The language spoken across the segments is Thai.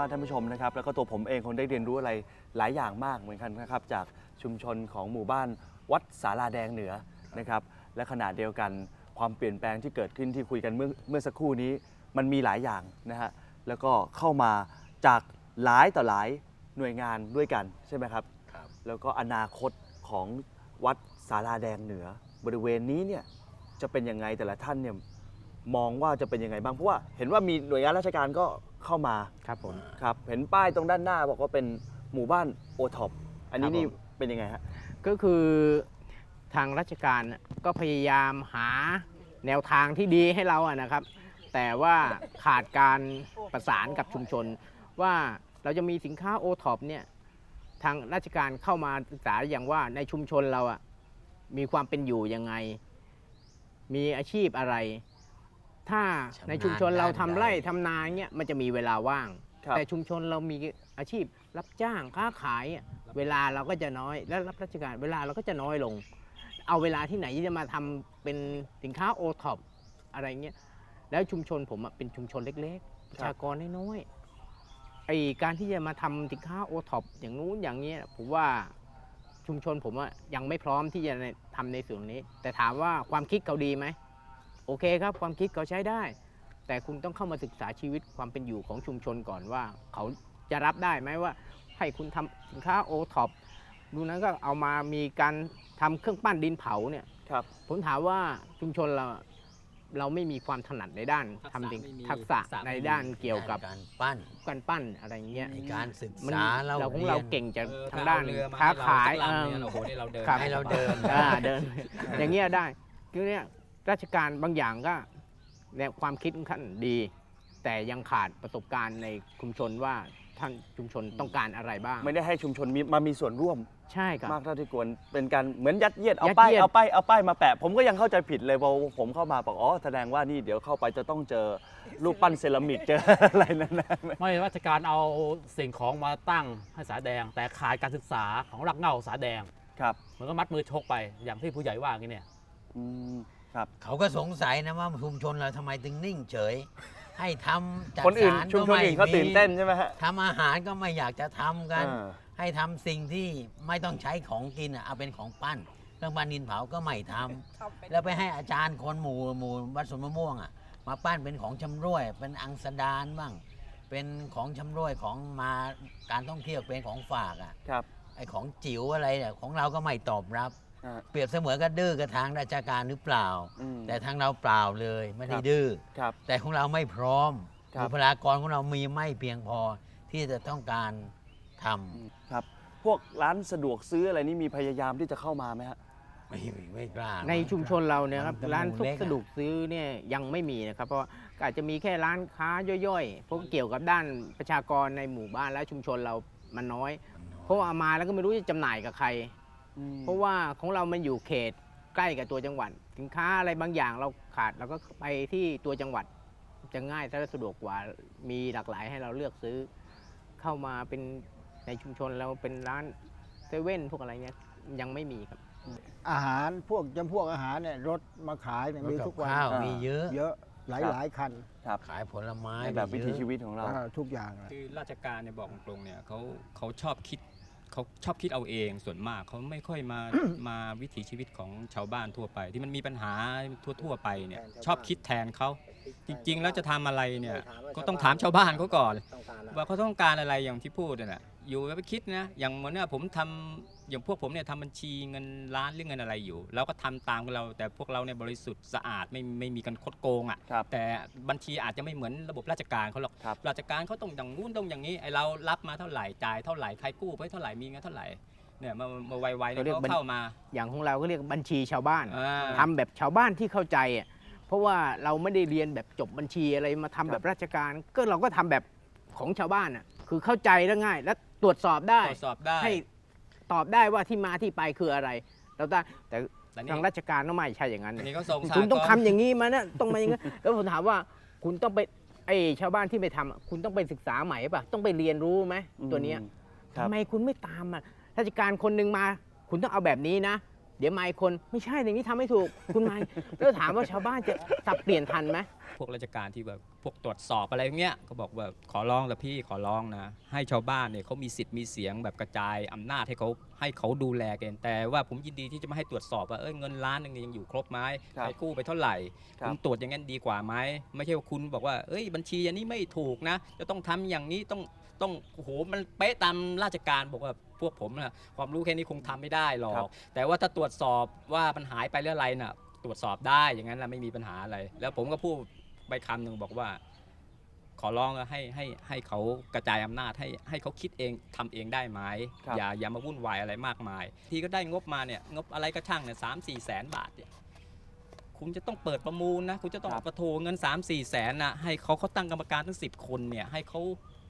ว่าท่านผู้ชมนะครับแล้วก็ตัวผมเองคงได้เรียนรู้อะไรหลายอย่างมากเหมือนกันนะครับจากชุมชนของหมู่บ้านวัดสาราแดงเหนือนะครับและขณะเดียวกันความเปลี่ยนแปลงที่เกิดขึ้นที่คุยกันเมื่อเมื่อสักครู่นี้มันมีหลายอย่างนะฮะแล้วก็เข้ามาจากหลายต่อหลายหน่วยงานด้วยกันใช่ไหมครับ ครับ แล้วก็อนาคตของวัดสาราแดงเหนือ บริเวณนี้เนี่ยจะเป็นยังไงแต่ละท่านเนี่ย มองว่าจะเป็นยังไงบ้างเพราะว่าเห็นว่ามีหน่วยงานราชการก็เข้ามาครับผม ครับ เห็นป้ายตรงด้านหน้าบอกว่าเป็นหมู่บ้านโอท็อปอันนี้ครับผม นี่เป็นยังไงฮะก็คือทางราชการน่ะก็พยายามหาแนวทางที่ดีให้เราอะนะครับ แต่ว่าขาดการประสานกับชุมชน ว่าเราจะมีสินค้าโอท็อปเนี่ยทางราชการเข้ามาศึกษาอย่างว่าในชุมชนเราอะมีความเป็นอยู่ยังไง มีอาชีพอะไร ถ้าชำนาญในชุมชนเราทำด้านใดไร่ทำนาเนี่ยมันจะมีเวลาว่าง ครับ แต่ชุมชนเรามีอาชีพรับจ้างค้าขายอะเวลาเราก็จะน้อย และรับราชการเวลาเราก็จะน้อยลง เอาเวลาที่ไหนที่จะมาทำเป็นสินค้าโอท็อปอะไรเงี้ยแล้วชุมชนผมอะเป็นชุมชนเล็กๆประชากรน้อยๆไอการที่จะมาทำสินค้าโอท็อปอย่างนู้นอย่างเงี้ยผมว่าชุมชนผมอะยังไม่พร้อมที่จะทำในส่วนนี้ แต่ถามว่าความคิดเขาดีไหม โอเคครับความคิดเขาใช้ได้ แต่คุณต้องเข้ามาศึกษาชีวิตความเป็นอยู่ของชุมชนก่อนว่า เขาจะรับได้ไหมว่าให้คุณทำสินค้าโอท็อปดูนั้นก็เอามามีการทำเครื่องปั้นดินเผาเนี่ยครับผมถามว่าชุมชนเราเราไม่มีความถนัดในด้านทักษะทำสิ่งไม่มีทักษะทักษะไม่ในมีด้านเกี่ยวกับการปั้นการปั้นอะไรเงี้ยในการศึกมันษาเราเราของรียนเราเก่งจากเออทางถ้ด้านเอเรือมค้าให้เรขายสักลำเอเนี่ยอโอ้โหนี่เราเดินครับให้เราเดินอ่าเดิน อย่างเงี้ยได้คือเนี่ย ราชการบางอย่างก็แนวความคิดขั้นดี แต่ยังขาดประสบการณ์ในชุมชนว่าท่านชุมชนต้องการอะไรบ้าง ไม่ได้ให้ชุมชนมีมามีส่วนร่วมใช่ครับ มากเท่าที่ควรเป็นการเหมือนยัดเยียดเอายัดป้ายเยียด เอาป้ายเอาป้ายมาแปะ ผมก็ยังเข้าใจผิดเลยพอผมเข้ามาบอกอ๋อแสดงว่านี่เดี๋ยวเข้าไปจะต้องเจอรูปปั้นเซรามิกเจออะไรนั่นนะไม่ราชการเอาสิ่งของมาตั้งให้สาแดง แต่ขาดการศึกษาของรักเหง้าสาแดง ครับมันก็มัดมือชกไปอย่างที่ผู้ใหญ่ว่าอย่างนี้เนี่ยอืม ครับ เขาก็สงสัยนะว่าชุมชนเราทำไมถึงนิ่งเฉย ให้ทำจัดคนอื่นสารชุมชนอื่นเขาตื่นเต้นใช่ไหมฮะ ทำอาหารก็ไม่อยากจะทำกัน อ่า ให้ทำสิ่งที่ไม่ต้องใช้ของกินอะเอาเป็นของปั้นเครื่องปั้นดินเผาก็ไม่ทำแล้วไปให้อาจารย์คนหมู่หมู่วัดสวนมะม่วงอะมาปั้นเป็นของชำร่วย เป็นอังสดานบ้าง เป็นของชำร่วยของมาการท่องเที่ยวเป็นของฝากอะครับ ไอของจิ๋วอะไรเนี่ยของเราก็ไม่ตอบรับ อ่าเปรียบเสมือนกับดื้อกับทางราชการหรือเปล่า อืม แต่ทางเราเปล่าเลยไม่ได้ครับ ดื้อ ครับ แต่ของเราไม่พร้อมครับ บุคลากรของเรามีไม่เพียงพอที่จะต้องการทำครับ พวกร้านสะดวกซื้ออะไรนี่มีพยายามที่จะเข้ามาไหมฮะไม่ไม่กล้า ในชุมชนเราเนี่ยครับมันร้านหมู่ทุกเล็กอะสะดวกซื้อเนี่ยยังไม่มีนะครับ เพราะว่าก็อาจจะมีแค่ร้านค้าย่อยๆเพราะเกี่ยวกับด้านประชากรในหมู่บ้านและชุมชนเรามันน้อย เพราะว่าเอามาแล้วก็ไม่รู้จะจำหน่ายกับใคร เพราะว่าของเรามันอยู่เขตใกล้กับตัวจังหวัด สินค้าอะไรบางอย่างเราขาดเราก็ไปที่ตัวจังหวัดจะง่ายและสะดวกกว่ามีหลากหลายให้เราเลือกซื้อ เข้ามาเป็นในชุมชนเราเป็นร้านเซเว่นพวกอะไรเนี้ยยังไม่มีครับ อาหารพวกจำพวกอาหารเนี่ยรถมาขายเนี่ยมีทุกวัน ข้าวอ่ามีมีเยอะ เยอะหลายหลายคันขายผลไม้ในแบบวิถีชีวิตวิตของเรา อ่าทุกอย่างเลยคือราชการเนี่ยบอกตรงๆเนี่ยเขาเขาชอบคิด เขาชอบคิดเอาเองส่วนมากเขาไม่ค่อยมามาวิถีชีวิตของชาวบ้านทั่วไป ที่มันมีปัญหาทั่วๆไปเนี่ยชอบคิดแทนเขาจริง ๆ แล้วจะทำอะไรเนี่ยก็ต้องถามชาวบ้านเขาก่อน ว่าเขาต้องการอะไรอย่างที่พูดนั่นแหละอยู่แล้วไปคิดนะอย่างเหมือนเนี่ยผมทำอย่างพวกผมเนี่ยทำบัญชีเงินล้านหรือเงินอะไรอยู่เราก็ทำตามเรา แต่พวกเราเนี่ยบริสุทธิ์สะอาดไม่ไม่มีการคดโกงอะครับแต่บัญชีอาจจะไม่เหมือนระบบราชการเขาหรอกครับราชการเขาต้องอย่างงู้นต้องอย่างนี้ไอเรารับมาเท่าไหร่จ่ายเท่าไหร่ใครกู้ไปเท่าไหร่มีเงินเท่าไหร่เนี่ยมามาไวๆเนี่ยเขาเรียกเขาบัญเข้ามา อย่างของเราก็เรียกบัญชีชาวบ้านอ่าทำแบบชาวบ้านที่เข้าใจอะเพราะว่าเราไม่ได้เรียนแบบจบบัญชีอะไรมาทำแบบราชการ ก็เราก็ทำแบบของชาวบ้านอะคือเข้าใจและง่ายและ ตรวจสอบได้ ตรวจสอบได้ ให้ตอบได้ว่าที่มาที่ไปคืออะไรเราได้แต่แต่นี่ ทางราชการต้องไม่ใช่อย่างนั้นอันนี้เขาส่งสารคุณต้องก่นทำอย่างนี้มานะต้องมาอย่างนี้ แล้วผมถามว่าคุณต้องไปไอ้ชาวบ้านที่ไปทำอะคุณต้องไปศึกษาใหม่ป่ะต้องไปเรียนรู้ไหมตัวเนี้ยครับ ทำไมคุณไม่ตามอะราชการคนหนึ่งมา คุณต้องเอาแบบนี้นะ เดี๋ยวมาอีกคนไม่ใช่อย่างนี้ทำไม่ถูกคุณมา แล้วถามว่าชาวบ้านจะสับเปลี่ยนทันไหมพวกราชการที่แบบ พวกตรวจสอบอะไรเงี้ยก็บอกว่าขอร้องละพี่ขอร้องนะให้ชาวบ้านเนี่ยเขามีสิทธิ์มีเสียงแบบกระจายอำนาจให้เขาให้เขาดูแลกันแต่ว่าผมยินดีที่จะมาให้ตรวจสอบว่าเอ้ยเงินล้านหนึงเนี่ยยังอยู่ครบไหมครับใครกู้ไปเท่าไหร่ครับคุณตรวจอย่างนั้นดีกว่าไหมไม่ใช่ว่าคุณบอกว่าเอ้ยบัญชีอันนี้ไม่ถูกนะ จะต้องทำอย่างนี้ต้องต้องโอ้โหมันเป๊ะตามราชการบอกว่าพวกผมนะความรู้แค่นี้คงทำไม่ได้หรอครักบแต่ว่าถ้าตรวจสอบว่ามันหายไปหรืออะไรน่ะตรวจสอบได้อย่างนั้นแหละไม่มีปัญหาอะไร แล้วผมก็พูด ไปคำหนึ่งบอกว่า ขอร้องให้ให้ให้เขากระจายอำนาจให้ให้เขาคิดเองทำเองได้ไหมครับ อย่าอย่ามาวุ่นวายอะไรมากมาย ทีก็ได้งบมาเนี่ยงบอะไรก็ช่างเนี่ยสามสี่แสนบาทเนี่ยคุณจะต้องเปิดประมูลนะคุณจะต้องครับ เอาประโทเงิน 3 4 แสนนะให้เขาเขาตั้งกรรมการทั้ง 10 คนเนี่ยให้เขา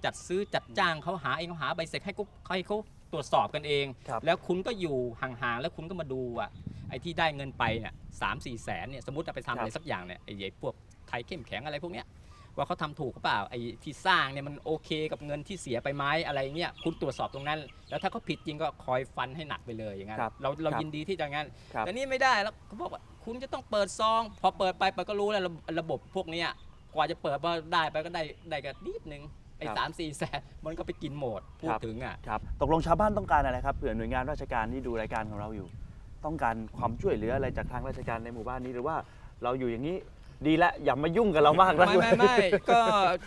จัดซื้อจัดจ้างเขาหาเองเขาหาใบเสร็จให้เขาให้เขาตรวจสอบกันเอง ครับ แล้วคุณก็อยู่ห่างๆ แล้วคุณก็มาดูอะไอ้ที่ได้เงินไปเนี่ยสามสี่แสนเนี่ยสมมติเอาไปทำอะไรสักอย่างเนี่ยไอ้ไอ้พวก ไทยเข้มแข็งอะไรพวกเนี้ยว่าเขาทำถูกหรือเปล่าไอ้ที่สร้างเนี่ยมันโอเคกับเงินที่เสียไปไหมอะไรเงี้ยคุณตรวจสอบตรงนั้น แล้วถ้าเขาผิดจริงก็คอยฟันให้หนักไปเลยอย่างนั้นครับเราเราครับยินดีที่จะงั้นครับแต่นี่ไม่ได้แล้วเขาบอกว่าคุณจะต้องเปิดซอง พอเปิดไปไปก็รู้แล้วระระบบพวกเนี้ยกว่าจะเปิดมาได้ไปก็ได้ได้กันนิดนึงไอ้ครับสามสี่แสนมันก็ไปกินหมดพูดครับถึงอะครับตกลงชาวบ้านต้องการอะไรครับเผื่อหน่วยงานราชการที่ดูรายการของเราอยู่ ต้องการความช่วยเหลืออะไรจากทางราชการในหมู่บ้านนี้หรือว่าเราอยู่อย่างนี้ ดีแล้วอย่ามายุ่งกับเรามากนะ ไม่ไม่ไม่ก็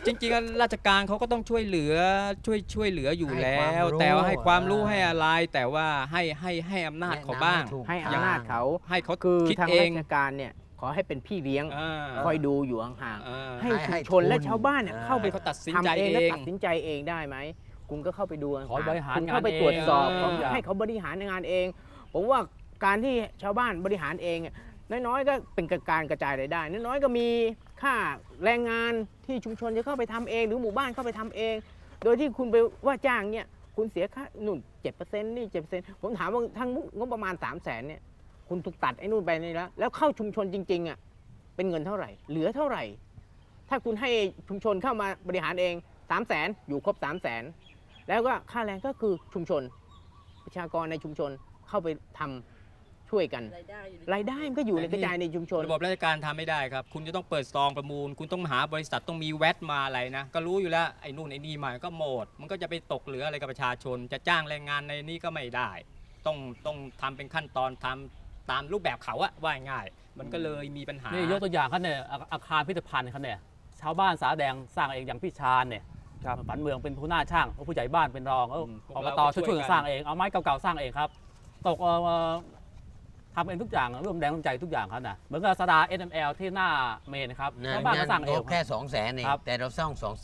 จริงๆแล้วราชการเขาก็ต้องช่วยเหลือช่วยช่วยเหลืออยู่ให้แล้ความวรู้แต่ว่าให้ความรู้อ่า ให้อะไรแต่ว่าให้ให้ให้อำนาจเขาบ้างแนะนำให้ถูกให้อำนาจเขา ให้เขาคือคิดทางเอรางชการเนี่ยขอให้เป็นพี่เลี้ยงอ่าคอยดูอยู่ห่างอ่าๆให้ให้ชุมชนให้และทุนชาวบ้านเนี่ยอ่าเข้าไปให้เขาตัดสินใจทำเองเอและง ตัดสินใจเองได้ไหมคุณก็เข้าไปดูขอให้บริหารงานคุณเข้าไปเองตรวจสอบเออให้เขาบริหารงานเอง ผมว่าการที่ชาวบ้านบริหารเองเนี่ย น้อยๆก็เป็นการกระจายรายได้น้อยๆก็มีค่าแรงงานที่ชุมชนจะเข้าไปทำเอง หรือหมู่บ้านเข้าไปทำเอง โดยที่คุณไปว่าจ้างเนี่ยคุณเสียค่าหนู่นเจ็ดเปอร์เซ็นต์นี่เจ็ดเปอร์เซ็นต์ผมถามว่าทั้งงบประมาณ3 0 0แสนเนี่ยคุณถูกตัดไอ้นู่นไปนี่แล้วแล้วเข้าชุมชนจริงๆอะเป็นเงินเท่าไหร่ เหลือเท่าไหร่ ถ้าคุณให้ชุมชนเข้ามาบริหารเอง3 0 0แสนอยู่ครบ3 0 0แสนแล้วก็ค่าแรงก็คือชุมชน ประชากรในชุมชนเข้าไปทำ ช่วยกัน รายได้อยู่ในรายได้มันก็อยู่ในกระจายในชุมชน ระบบราชการทำไม่ได้ครับ คุณจะต้องเปิดซองประมูล คุณต้องหาบริษัทต้องมีแวดมาอะไรนะ ก็รู้อยู่แล้วไอ้นู่นไอ้นี่มาก็หมด มันก็จะไปตกเหลืออะไรกับประชาชน จะจ้างแรงงานในนี้ก็ไม่ได้ ต้องต้องทำเป็นขั้นตอนทำตามรูปแบบเขาอะว่าง่ายๆมันก็เลยมีปัญหานี่ยกตัวอย่างครับเนี่ยอาอาคารพิพิธภัณฑ์ครับเนี่ยชาวบ้านสาแดงสร้างเองอย่างพี่ชาญเนี่ยครับฝันเมืองเป็นผู้หน้าช่างผู้ใหญ่บ้านเป็นรองเอออืมพวกอบเราตก็ช่ช่ววยยกันๆสร้างเองเอาไม้เก่าๆสร้างเองครับ ตกเอ่อ ทำเองทุกอย่างร่วมแรงร่วมใจทุกอย่างครับนะเหมือนกับสดา SML ที่หน้าเมนนะครับนั่นชาวบ้านก็สร้างเองบแค่สองแสนเองครับแต่เราสร้างสอง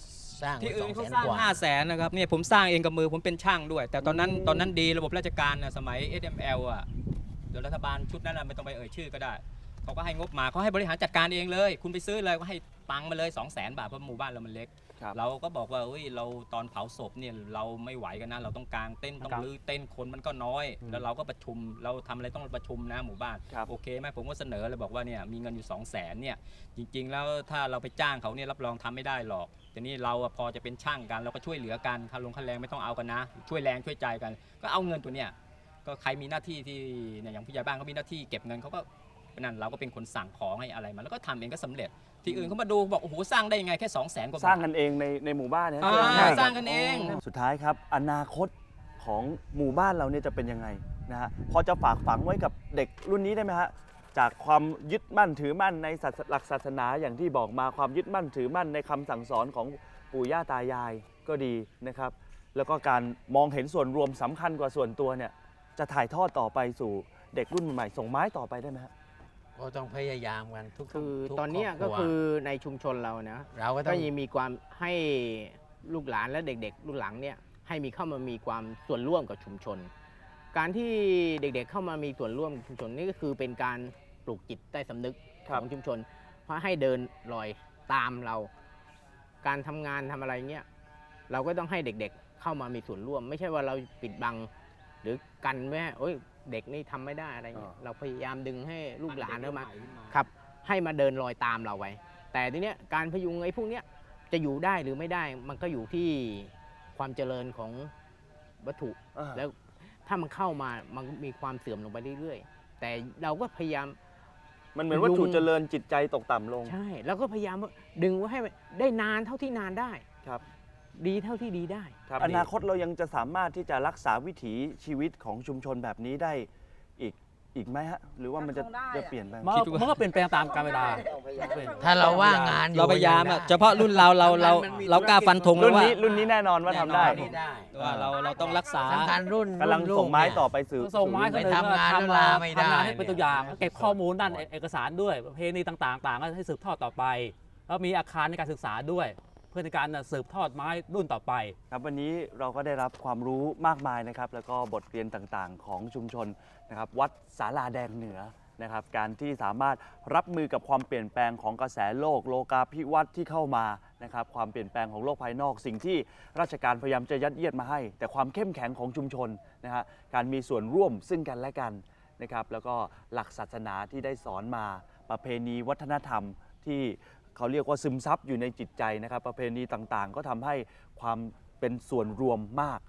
สร้างที่อื่นสเขาแสสร้างกว่า5 0 0แสนนะครับเนี่ยผมสร้างเองกับมือผมเป็นช่างด้วย แต่ตอนนั้นตอนนั้นดีระบบราชการนะสมัย SML อะเดี๋ยวรัฐบาลชุดนั้นน่ะไม่ต้องไปเอ่ยชื่อก็ได้เขาก็ให้งบมาเขาให้บริหารจัดการเองเลย คุณไปซื้อเลยก็ให้ตังค์มาเลย2 0 0 0 0 0บาทเพราะหมู่บ้านเรามันเล็ก ครับเราก็บอกว่าเอ้ยเราตอนเผาศพเนี่ยเราไม่ไหวกันนะเราต้องกางเต้นท์ต้องครับรื้อเต้นท์คนมันก็น้อย อืมแล้วเราก็ประชุมเราทำอะไรต้องประชุมนะหมู่บ้านครับ โอเคไหมผมก็เสนอเลยบอกว่าเนี่ยมีเงินอยู่ 2 0 0แสนเนี่ยจริง ๆ แล้วถ้าเราไปจ้างเขาเนี่ยรับรองทำไม่ได้หรอกแต่นี่เราอะพอจะเป็นช่างกันเราก็ช่วยเหลือกันค่าลงค่าแรงไม่ต้องเอากันนะ ช่วยแรงช่วยใจกัน ก็เอาเงินตัวเนี้ยก็ใครมีหน้าที่ที่เนี่ยอย่างผู้ใหญ่บ้านเขามีหน้าที่เก็บเงินเขาก็นั่นเราก็เป็นคนสั่งของให้อะไรมาแล้วก็ทำเองก็สำเร็จ ที่อื่นเขามาดูบอกโอ้โหสร้างได้ยังไงแค่2 0 0แสนกว่าสร้างบาทกันเองในในหมู่บ้านเนี่ยอ่าใช่คบสร้างกันเอง สุดท้ายครับ อนาคตของหมู่บ้านเราเนี่ยจะเป็นยังไงนะฮะพอจะฝากฝังไว้กับเด็กรุ่นนี้ได้ไหมฮะจากความยึดมั่นถือมั่นในศาสหลักศาสนาอย่างที่บอกมาความยึดมั่นถือมั่นในคำสั่งสอนของปู่ย่าตายายก็ดีนะครับ แล้วก็การมองเห็นส่วนรวมสำคัญกว่าส่วนตัวเนี่ยจะถ่ายทอดต่อไปสู่เด็กรุ่นใหม่ส่งไม้ต่อไปได้ไหมฮะ ก็ต้องพยายามกันทุกๆคือทุตอนเนี้ยรบก็รัวคือในชุมชนเรานะ เราก็ต้ก็องยังมีความให้ลูกหลานและเด็ก ๆ รุ่นหลังเนี่ยให้มีเข้ามามีความส่วนร่วมกับชุมชน การที่เด็กๆเข้ามามีส่วนร่วมกับชุมชนนี่ก็คือเป็นการปลูกจิตใต้สำนึกครัขบองชุมชน เพราะให้เดินรอยตามเรา การทำงานทำอะไรเงี้ยเราก็ต้องให้เด็กๆเข้ามามีส่วนร่วม ไม่ใช่ว่าเราปิดบัง หรือกันไม่ให้โอ้ย เด็กนี่ทำไม่ได้อะไรเงี้ยอ่าเราพยายามดึงให้ลูกหลานเข้ามาครับ ให้มาเดินรอยตามเราไว้ แต่ทีเนี้ยการพยุงไอ้พวกเนี้ยจะอยู่ได้หรือไม่ได้มันก็อยู่ที่ความเจริญของวัตถุอ่าแล้วถ้ามันเข้ามามันมีความเสื่อมลงไปเรื่อยๆ แต่เราก็พยายามมันเหมือนวัตถุเจริญจิตใจตกต่ำลง ใช่ แล้วก็พยายามว่าดึงไว้ให้มันได้นานเท่าที่นานได้ครับ ดีเท่าที่ดีได้อนาคตเรายังจะสามารถที่จะรักษาวิถีชีวิตของชุมชนแบบนี้ได้อีกอีกไหมฮะ หรือว่ามันจะคงได้อะ จะเปลี่ยนไปมันก็มันก็เปลี่ยนแปลงตามกาลเวลา ถ้าเราว่างงานอยู่เราพยายามอะงได้เฉพาะรุ่นเราเราเรามันมีเรากล้าฟันธงเลรุ่ยนว่านี้รุ่นนี้แน่นอนว่าทำได้แน่นอนได้ว่าเราเราต้องรักษา สำคัญรุ่นกำลังรุ่นส่งไม้ลูกเนี่ยต่อไปสู่ส่งไม้ไปก็เลยทำงานทำแล้วลาไม่ได้ทำงานให้เป็นเนี่ยตัวอย่างเก็บข้อมูลด้านเอกสารด้วยประเพณีต่างๆต่างๆก็ให้สืบทอดต่อไป แล้วมีอาคารในการศึกษาด้วยเพื่อในการสืบทอดไม้รุ่นต่อไป ครับวันนี้เราก็ได้รับความรู้มากมายนะครับ แล้วก็บทเรียนต่างๆ ของชุมชนนะครับ วัดสาลาแดงเหนือนะครับ การที่สามารถรับมือกับความเปลี่ยนแปลงของกระแสโลกโลกาภิวัตน์ที่เข้ามานะครับ ความเปลี่ยนแปลงของโลกภายนอก สิ่งที่ราชการพยายามจะยัดเยียดมาให้ แต่ความเข้มแข็งของชุมชนนะฮะการมีส่วนร่วมซึ่งกันและกันนะครับ แล้วก็หลักศาสนาที่ได้สอนมาประเพณีวัฒนธรรมที่ เขาเรียกว่าซึมซับอยู่ในจิตใจนะครับ ประเพณีต่างๆ ก็ทำให้ความเป็นส่วนรวมมาก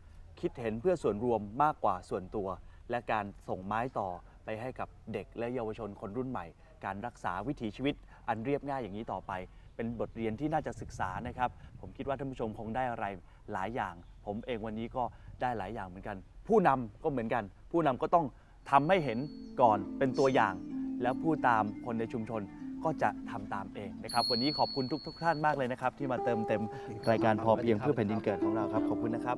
คิดเห็นเพื่อส่วนรวมมากกว่าส่วนตัว และการส่งไม้ต่อไปให้กับเด็กและเยาวชนคนรุ่นใหม่ การรักษาวิถีชีวิต อันเรียบง่ายอย่างนี้ต่อไป เป็นบทเรียนที่น่าจะศึกษานะครับ ผมคิดว่าท่านผู้ชมคงได้อะไรหลายอย่าง ผมเองวันนี้ก็ได้หลายอย่างเหมือนกัน ผู้นำก็เหมือนกัน ผู้นำก็ต้องทำให้เห็นก่อนเป็นตัวอย่าง แล้วผู้ตามคนในชุมชน ก็จะทำตามเองนะครับ วันนี้ขอบคุณทุกทุกๆท่านมากเลยนะครับ ที่มาเติมเต็มรายการพอเพียงเพื่อแผ่นดินเกิดของเราครับ ขอบคุณนะครับ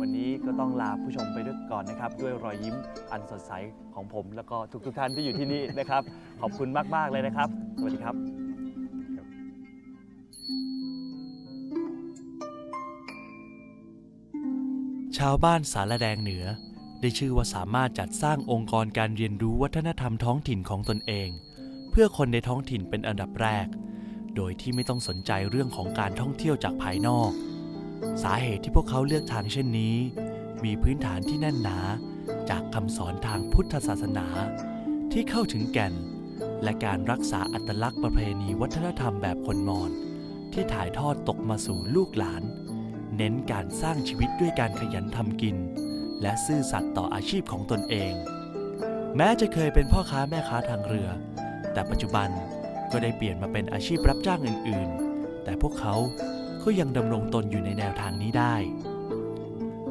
วันนี้ก็ต้องลาผู้ชมไปด้วยก่อนนะครับ ด้วยรอยยิ้มอันสดใสของผม แล้วก็ทุกๆท่านที่อยู่ที่นี่นะครับ ขอบคุณมาก ๆ เลยนะครับ สวัสดีครับชาวบ้านสารแดงเหนือ ได้ชื่อว่าสามารถจัดสร้างองค์กรการเรียนรู้วัฒนธรรมท้องถิ่นของตนเอง เพื่อคนในท้องถิ่นเป็นอันดับแรก โดยที่ไม่ต้องสนใจเรื่องของการท่องเที่ยวจากภายนอก สาเหตุที่พวกเขาเลือกทางเช่นนี้ มีพื้นฐานที่แน่นหนา จากคำสอนทางพุทธศาสนา ที่เข้าถึงแก่น และการรักษาอัตลักษณ์ประเพณีวัฒนธรรมแบบคนมอญที่ถ่ายทอดตกมาสู่ลูกหลาน เน้นการสร้างชีวิตด้วยการขยันทำกิน และซื่อสัตย์ต่ออาชีพของตนเอง แม้จะเคยเป็นพ่อค้าแม่ค้าทางเรือ แต่ปัจจุบันก็ได้เปลี่ยนมาเป็นอาชีพรับจ้างอื่นๆ แต่พวกเขาก็ยังดำรงตนอยู่ในแนวทางนี้ได้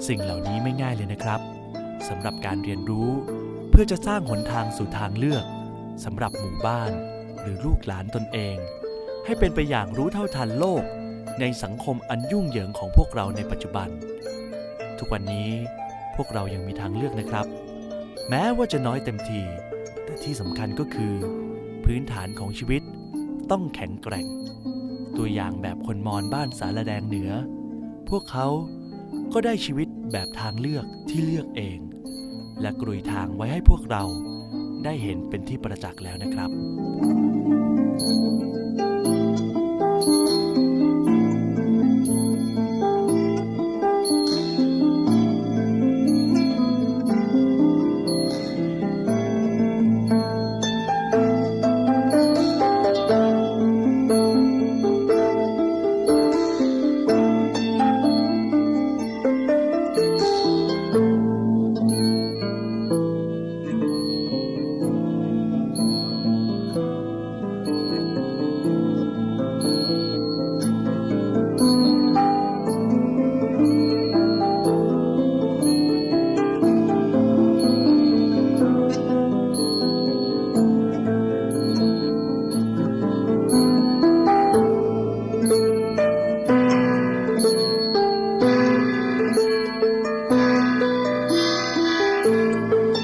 สิ่งเหล่านี้ไม่ง่ายเลยนะครับสำหรับการเรียนรู้เพื่อจะสร้างหนทางสู่ทางเลือกสำหรับหมู่บ้านหรือลูกหลานตนเอง ให้เป็นไปอย่างรู้เท่าทันโลก ในสังคมอันยุ่งเหยิงของพวกเราในปัจจุบัน ทุกวันนี้พวกเรายังมีทางเลือกนะครับ แม้ว่าจะน้อยเต็มที แต่ที่สำคัญก็คือ พื้นฐานของชีวิตต้องแข็งแกร่ง ตัวอย่างแบบคนมอญบ้านสารแดงเหนือ พวกเขาก็ได้ชีวิตแบบทางเลือกที่เลือกเอง และกรุยทางไว้ให้พวกเราได้เห็นเป็นที่ประจักษ์แล้วนะครับ